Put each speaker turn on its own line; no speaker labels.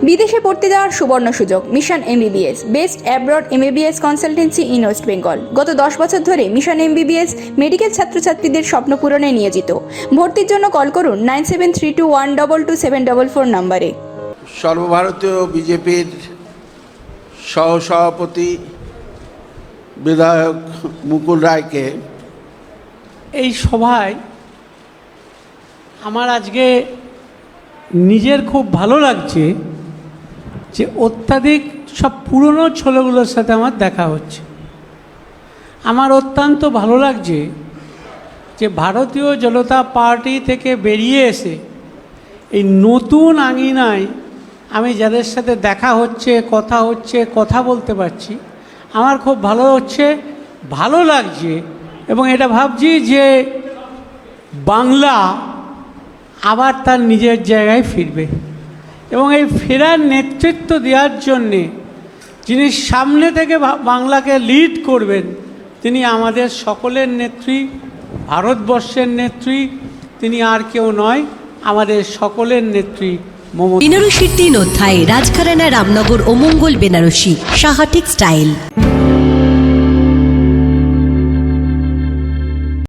ভর্তি যাওয়ার সুবর্ণ সুযোগ mission MBBS best abroad MBBS consultancy in West Bengal গত দশ বছর ধরে মিশন এমবিবিএস মেডিকেল ছাত্রছাত্রীদের স্বপ্ন পূরণে নিয়োজিত। ভর্তির জন্য কল করুন nine seven three two one double two seven double four নাম্বারে।
সর্বভারতীয় বিজেপির সহসভাপতি বিধায়ক মুকুল রায়কে
এই সভায় আমার আজকে নিজের খুব ভালো লাগছে। যে অত্যাধিক সব পুরনো ছেলেগুলোর সাথে আমার দেখা হচ্ছে। আমার অত্যন্ত ভালো লাগছে যে ভারতীয় জনতা পার্টি থেকে বেরিয়ে এসে এই নতুন আঙিনায় আমি যাদের সাথে দেখা হচ্ছে, কথা হচ্ছে, কথা বলতে পারছি, আমার খুব ভালো হচ্ছে, ভালো লাগছে এবং এটা ভাবছি যে বাংলা আবার তার নিজের জায়গায় ফিরবে। এবং এই ফেরার নেতৃত্ব দেওয়ার জন্যে যিনি সামনে থেকে বাংলাকে লিড করবেন, তিনি আমাদের সকলের নেত্রী, ভারতবর্ষের নেত্রী, তিনি আর কেউ নয়, আমাদের সকলের নেত্রী
বেনারসির তিন অধ্যায় রাজঘরানা রামনগর ও মঙ্গল বেনারসি সাহা টেক্সটাইল